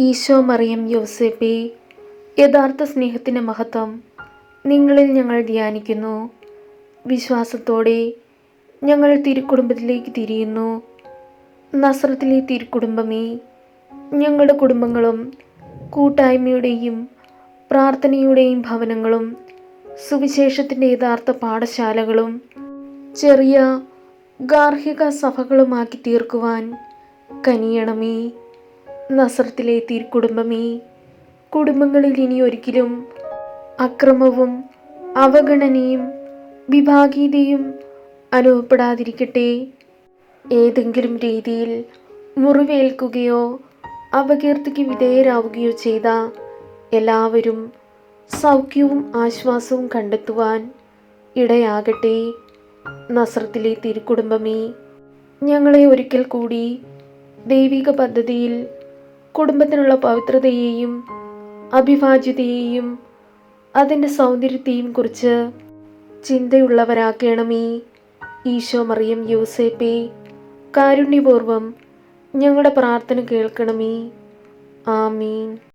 ഈശോ മറിയം യോസേപ്പി യഥാർത്ഥ സ്നേഹത്തിന്റെ മഹത്വം നിങ്ങളിൽ ഞങ്ങൾ ധ്യാനിക്കുന്നു. വിശ്വാസത്തോടെ ഞങ്ങൾ തിരുക്കുടുംബത്തിലേക്ക് തിരിയുന്നു. നസ്രത്തിലെ തിരുക്കുടുംബമേ ഞങ്ങളുടെ കുടുംബങ്ങളും കൂട്ടായ്മയുടെയും പ്രാർത്ഥനയുടെയും ഭവനങ്ങളും സുവിശേഷത്തിന്റെ യഥാർത്ഥ പാഠശാലകളും ചെറിയ ഗാർഹിക സഭകളുമാക്കി തീർക്കുവാൻ കനിയണമേ. നസ്രത്തിലെ തിരുക്കുടുംബമേ കുടുംബങ്ങളിൽ ഇനി ഒരിക്കലും അക്രമവും അവഗണനയും വിഭാഗീയതയും അനുഭവപ്പെടാതിരിക്കട്ടെ. ഏതെങ്കിലും രീതിയിൽ മുറിവേൽക്കുകയോ അപകീർത്തിക്ക് വിധേയരാവുകയോ ചെയ്ത എല്ലാവരും സൗഖ്യവും ആശ്വാസവും കണ്ടെത്തുവാൻ ഇടയാകട്ടെ. നസ്രത്തിലെ തിരുക്കുടുംബമേ ഞങ്ങളെ ഒരിക്കൽ കൂടി ദൈവിക പദ്ധതിയിൽ കുടുംബത്തിനുള്ള പവിത്രതയെയും അഭിവാജ്യതയെയും അതിന്റെ സൗന്ദര്യത്തെയും കുറിച്ച് ചിന്തയുള്ളവരാക്കണമേ. ഈശോ മറിയം യൂസേപ്പേ കാരുണ്യപൂർവം ഞങ്ങളുടെ പ്രാർത്ഥന കേൾക്കണമേ. ആമീൻ.